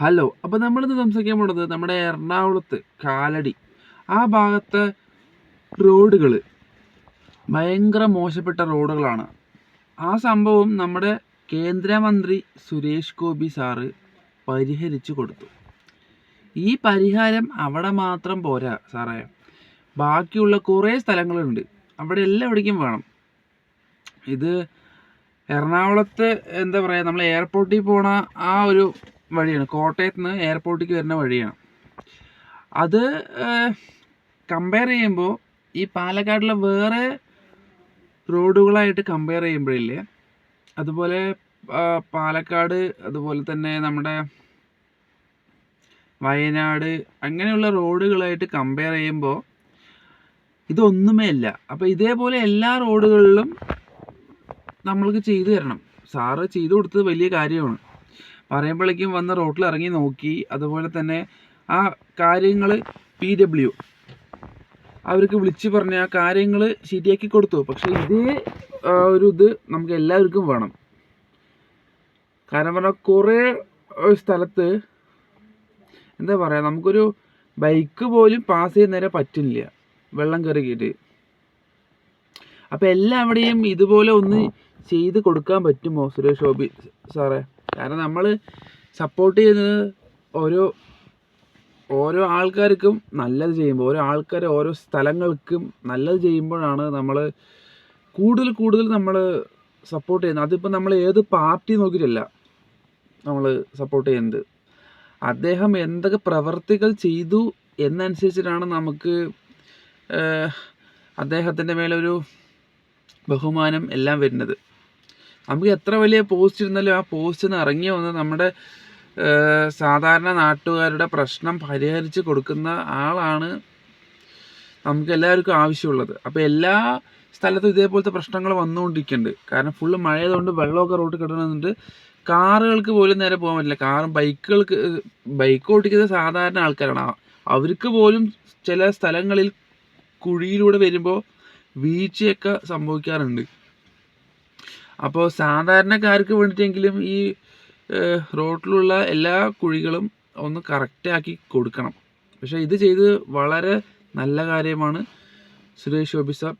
Hello അപ്പോൾ നമ്മളിന്ന് സംസാരിക്കാൻ പോണത് നമ്മുടെ എറണാകുളത്ത് കാലടി. ആ ഭാഗത്തെ റോഡുകൾ ഭയങ്കര മോശപ്പെട്ട റോഡുകളാണ്. ആ സംഭവം നമ്മുടെ കേന്ദ്രമന്ത്രി സുരേഷ് ഗോപി സാറ് പരിഹരിച്ചു കൊടുത്തു. ഈ പരിഹാരം അവിടെ മാത്രം പോരാ സാറേ. ബാക്കിയുള്ള കുറേ സ്ഥലങ്ങളുണ്ട്. അവിടെ എല്ലാം എവിടേക്കും വേണം. ഇത് എറണാകുളത്ത് എന്താ പറയുക നമ്മൾ എയർപോർട്ടിൽ പോണ ആ ഒരു വഴിയാണ്. കോട്ടയത്ത് നിന്ന് എയർപോർട്ടിലേക്ക് വരുന്ന വഴിയാണ്. അത് കമ്പയർ ചെയ്യുമ്പോൾ ഈ പാലക്കാടിലെ വേറെ റോഡുകളായിട്ട് കമ്പയർ ചെയ്യുമ്പോഴില്ലേ അതുപോലെ പാലക്കാട് അതുപോലെ തന്നെ നമ്മുടെ വയനാട് അങ്ങനെയുള്ള റോഡുകളായിട്ട് കമ്പയർ ചെയ്യുമ്പോൾ ഇതൊന്നുമേ അല്ല. അപ്പോൾ ഇതേപോലെ എല്ലാ റോഡുകളിലും നമ്മൾക്ക് ചെയ്തു തരണം. സാറ് ചെയ്തു കൊടുത്തത് വലിയ കാര്യമാണ്. പറയുമ്പോഴേക്കും വന്ന് റോട്ടിൽ ഇറങ്ങി നോക്കി. അതുപോലെ തന്നെ ആ കാര്യങ്ങൾ പി ഡബ്ല്യു അവർക്ക് വിളിച്ച് പറഞ്ഞ ആ കാര്യങ്ങൾ ശരിയാക്കി കൊടുത്തു. പക്ഷേ ഇതേ ഒരു ഇത് നമുക്ക് എല്ലാവർക്കും വേണം. കാരണം പറഞ്ഞാൽ കുറേ സ്ഥലത്ത് എന്താ പറയുക നമുക്കൊരു ബൈക്ക് പോലും പാസ് ചെയ്യുന്ന നേരെ പറ്റില്ല. വെള്ളം കയറിയിട്ട്. അപ്പം എല്ലാവിടെയും ഇതുപോലെ ഒന്ന് ചെയ്ത് കൊടുക്കാൻ പറ്റുമോ സുരേഷ് ഗോപി സാറേ? കാരണം നമ്മൾ സപ്പോർട്ട് ചെയ്യുന്നത് ഓരോ ഓരോ ആൾക്കാർക്കും നല്ലത് ചെയ്യുമ്പോൾ ഓരോ ആൾക്കാർ ഓരോ സ്ഥലങ്ങൾക്കും നല്ലത് ചെയ്യുമ്പോഴാണ് നമ്മൾ കൂടുതൽ കൂടുതൽ നമ്മൾ സപ്പോർട്ട് ചെയ്യുന്നത്. അതിപ്പോൾ നമ്മൾ ഏത് പാർട്ടി നോക്കിയിട്ടല്ല നമ്മൾ സപ്പോർട്ട് ചെയ്യുന്നത്. അദ്ദേഹം എന്തൊക്കെ പ്രവർത്തികൾ ചെയ്തു എന്നനുസരിച്ചിട്ടാണ് നമുക്ക് അദ്ദേഹത്തിന്റെ മേലൊരു ബഹുമാനം എല്ലാം വരുന്നത്. നമുക്ക് എത്ര വലിയ പോസ്റ്റ് ഇരുന്നാലും ആ പോസ്റ്റിൽ നിന്ന് ഇറങ്ങി വന്ന് നമ്മുടെ സാധാരണ നാട്ടുകാരുടെ പ്രശ്നം പരിഹരിച്ച് കൊടുക്കുന്ന ആളാണ് നമുക്ക് എല്ലാവർക്കും ആവശ്യമുള്ളത്. അപ്പോൾ എല്ലാ സ്ഥലത്തും ഇതേപോലത്തെ പ്രശ്നങ്ങൾ വന്നുകൊണ്ടിരിക്കുന്നുണ്ട്. കാരണം ഫുള്ള് മഴയതുകൊണ്ട് വെള്ളമൊക്കെ റോഡ് കിടക്കുന്നുണ്ട് കാറുകൾക്ക് പോലും നേരെ പോകാൻ പറ്റില്ല. കാറും ബൈക്കുകൾക്ക് ബൈക്ക് ഓടിക്കുന്നത് സാധാരണ ആൾക്കാരാണ്. അവർക്ക് പോലും ചില സ്ഥലങ്ങളിൽ കുഴിയിലൂടെ വരുമ്പോൾ വീഴ്ചയൊക്കെ സംഭവിക്കാറുണ്ട്. അപ്പോൾ സാധാരണക്കാർക്ക് വേണ്ടിയിട്ടെങ്കിലും ഈ റോട്ടിലുള്ള എല്ലാ കുഴികളും ഒന്ന് കറക്റ്റാക്കി കൊടുക്കണം. പക്ഷേ ഇത് ചെയ്ത് വളരെ നല്ല കാര്യമാണ്. സുരേഷ് ഗോപി സാർ